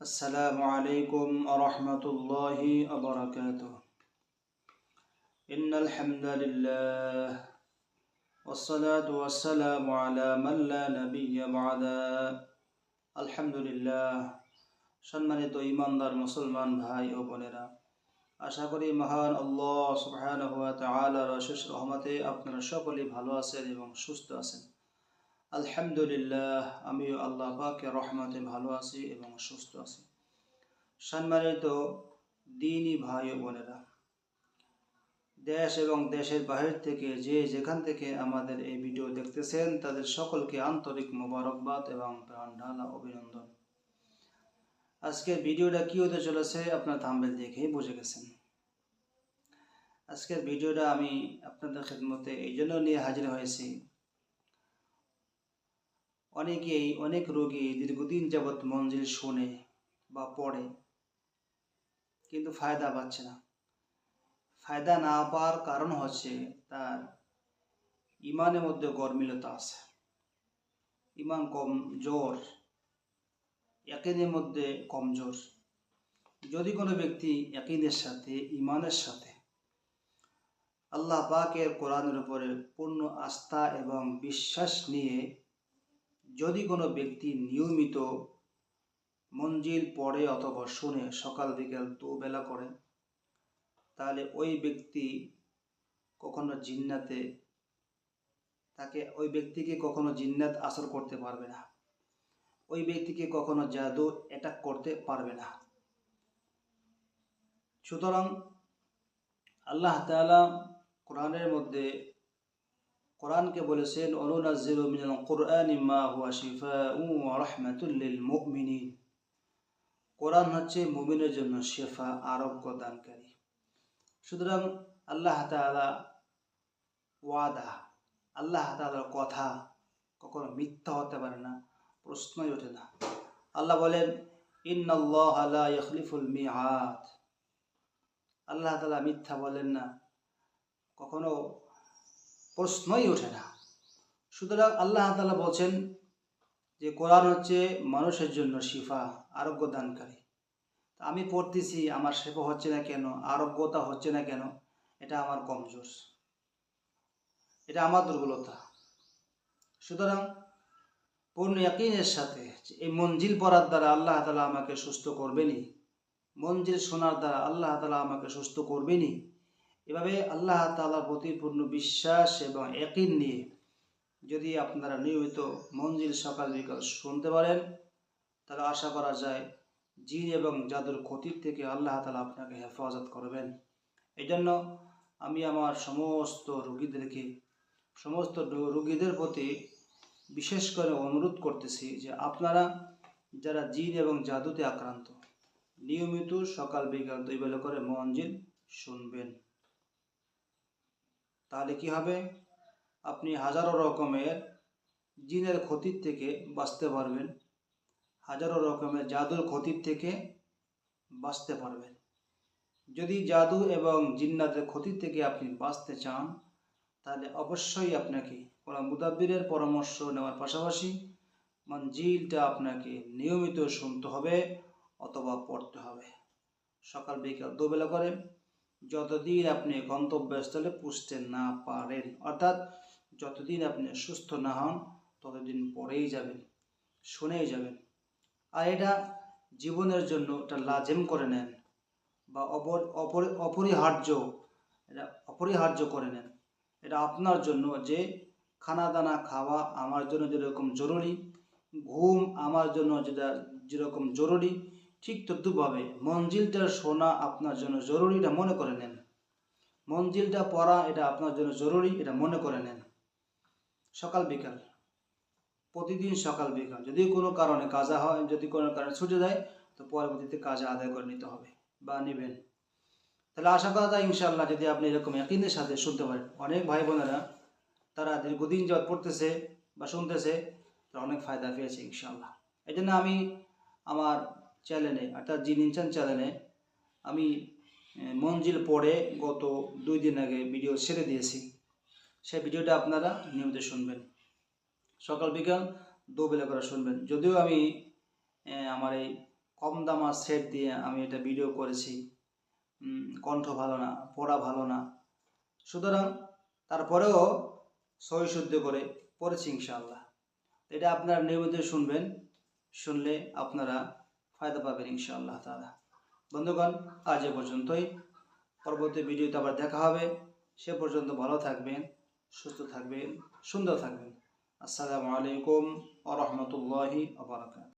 السلام عليكم ورحمة الله وبركاته إن الحمد لله والصلاة والسلام على من لا نبي بعد الحمد لله সম্মানিত ইমানদার মুসলমান ভাই ও বোনেরা আশা করি মহান আল্লাহ সুবহানাহু ওয়া তাআলার অশেষ রহমতে আপনারা সকলেই ভালো আছেন এবং সুস্থ আছেন আলহামদুলিল্লাহ, আমিও আল্লাহ পাকের রহমতে ভালো আছি এবং সুস্থ আছি। সম্মানিত দিনই ভাই ও বোনেরা, দেশ এবং দেশের বাহির থেকে যে যেখান থেকে আমাদের এই ভিডিও দেখতেছেন, তাদের সকলকে আন্তরিক মোবারকবাদ এবং প্রাণঢালা অভিনন্দন। আজকের ভিডিওটা কি হতে চলেছে আপনার থাম্বেল দেখেই বুঝে গেছেন। আজকের ভিডিওটা আমি আপনাদের খেদমতে এই জন্য নিয়ে হাজির হয়েছি অনেকেই অনেক রোগী দীর্ঘদিন যাবৎ মঞ্জিল শোনে বা পড়ে, কিন্তু ফায়দা পাচ্ছে না। ফায়দা না পাওয়ার কারণ হচ্ছে তার ইমানের মধ্যে গরমিলতা আছে। ইমান কম জোর একিনের মধ্যে কমজোর যদি কোনো ব্যক্তি একিনের সাথে, ইমানের সাথে, আল্লাহ পাকের কোরআনের উপরে পূর্ণ আস্থা এবং বিশ্বাস নিয়ে যদি কোনো ব্যক্তি নিয়মিত মঞ্জিল পড়ে অথবা শুনে সকাল বিকাল দুবেলা করে, তাহলে ওই ব্যক্তি কখনো জিন্নাতে, তাকে ওই ব্যক্তিকে কখনো জিন্নাত আসর করতে পারবে না। ওই ব্যক্তিকে কখনো জাদু অ্যাটাক করতে পারবে না। সুতরাং আল্লাহ তাআলা কোরআনের মধ্যে কোরআনকে বলেছেন, অনুনাজ্জিলু মিনাল কুরআনি মা হুয়া শিফাউ ওয়া রাহমাতুল লিল মুমিনিন। কোরআন হচ্ছে মুমিনের জন্য শেফা আরোগ্য দানকারী সুতরাং আল্লাহ তাআলা ওয়াদা, আল্লাহ তাআলার কথা কখনো মিথ্যা হতে পারে না, প্রশ্নই ওঠে না। আল্লাহ বলেন, ইন্নাল্লাহ লা ইখলিফুল মিআদ। আল্লাহ তাআলা মিথ্যা বলেন না। কখনো প্রশ্নই ওঠে না। সুতরাং আল্লাহ তাআলা বলছেন যে, কোরআন হচ্ছে মানুষের জন্য শিফা আরোগ্য দানকারী আমি পড়তেছি, আমার সেবা হচ্ছে না কেন? আরোগ্যতা হচ্ছে না কেন? এটা আমার কমজোর। এটা আমার দুর্বলতা। সুতরাং পূর্ণ ইয়াকিনের সাথে এই মঞ্জিল পড়ার দ্বারা আল্লাহ তালা আমাকে সুস্থ করবেনই। মঞ্জিল শোনার দ্বারা আল্লাহ তালা আমাকে সুস্থ করবেনই। এভাবে আল্লাহ তালার প্রতি পূর্ণ বিশ্বাস এবং একই নিয়ে যদি আপনারা নিয়মিত মঞ্জিল সকাল বিকাল শুনতে পারেন, তাহলে আশা করা যায় জিন এবং জাদুর ক্ষতির থেকে আল্লাহ তালা আপনাকে হেফাজত করবেন। এই জন্য আমি আমার সমস্ত রুগীদেরকে, সমস্ত রুগীদের প্রতি বিশেষ করে অনুরোধ করতেছি যে আপনারা যারা জিন এবং জাদুতে আক্রান্ত, নিয়মিত সকাল বিকাল দুই বেলা করে মঞ্জিল শুনবেন। তাহলে কি হবে? আপনি হাজারো রকমের জিনের ক্ষতির থেকে বাঁচতে পারবেন। হাজারো রকমের জাদুর ক্ষতির থেকে বাঁচতে পারবেন। যদি জাদু এবং জিন্নাতের ক্ষতির থেকে আপনি বাঁচতে চান, তাহলে অবশ্যই আপনাকে কোনো মুদাব্বিরের পরামর্শ নেওয়ার পাশাপাশি মঞ্জিলটা আপনাকে নিয়মিত শুনতে হবে অথবা পড়তে হবে। সকাল বিকাল দুবেলা করে যতদিন আপনি গন্তব্যস্থলে পুষতে না পারেন, অর্থাৎ যতদিন আপনি সুস্থ না হন, ততদিন পরেই যাবেন, শুনেই যাবেন। আর এটা জীবনের জন্য এটা লাজেম করে নেন বা অপর, অপরি, অপরিহার্য, এটা অপরিহার্য করে নেন। এটা আপনার জন্য যে খানা দানা খাওয়া আমার জন্য যেরকম জরুরি, ঘুম আমার জন্য যেটা যেরকম জরুরি ঠিক তদ্রুপভাবে মঞ্জিলটা শোনা আপনার জন্য জরুরি, এটা মনে করে নেন। মঞ্জিলটা পড়া, এটা আপনার জন্য জরুরি, এটা মনে করে নেন। সকাল বিকাল। প্রতিদিন সকাল বিকাল। যদি কোনো কারণে কাজা হয়, যদি কোনো কারণে ছুটে যায়, তো পরবর্তীতে কাজে আদায় করে নিতে হবে বা নেবেন। তাহলে আশা করা যায় ইনশাল্লাহ যদি আপনি এরকম একদিনের সাথে শুনতে পারেন। অনেক ভাই বোনেরা, তারা দীর্ঘদিন যত পড়তেছে বা শুনতেছে, তারা অনেক ফায়দা পেয়েছে ইনশাল্লাহ এই জন্য আমি আমার চ্যানেলে অর্থাৎ জিন ইনসান চ্যানেলে আমি মঞ্জিল পড়ে গত দুই দিন আগে ভিডিও ছেড়ে দিয়েছি সেই ভিডিওটা আপনারা নিয়মিত শুনবেন সকাল বিকাল দুবেলা করে শুনবেন যদিও আমি আমার এই কম দামার সেট দিয়ে আমি এটা ভিডিও করেছি কণ্ঠ ভালো না পড়া ভালো না সুতরাং তারপরেও সহি শুদ্ধ করে পড়েছি ইনশাআল্লাহ এটা আপনারা নিয়মিত শুনবেন শুনলে আপনারা ফায়দা পাবেন ইনশাআল্লাহ তালা বন্ধুগণ, আজ এ পর্যন্তই। পরবর্তী ভিডিওতে আবার দেখা হবে। সে পর্যন্ত ভালো থাকবেন, সুস্থ থাকবেন, সুন্দর থাকবেন। আসসালামু আলাইকুম ওয়া রাহমাতুল্লাহি ওয়া বারাকাতুহু।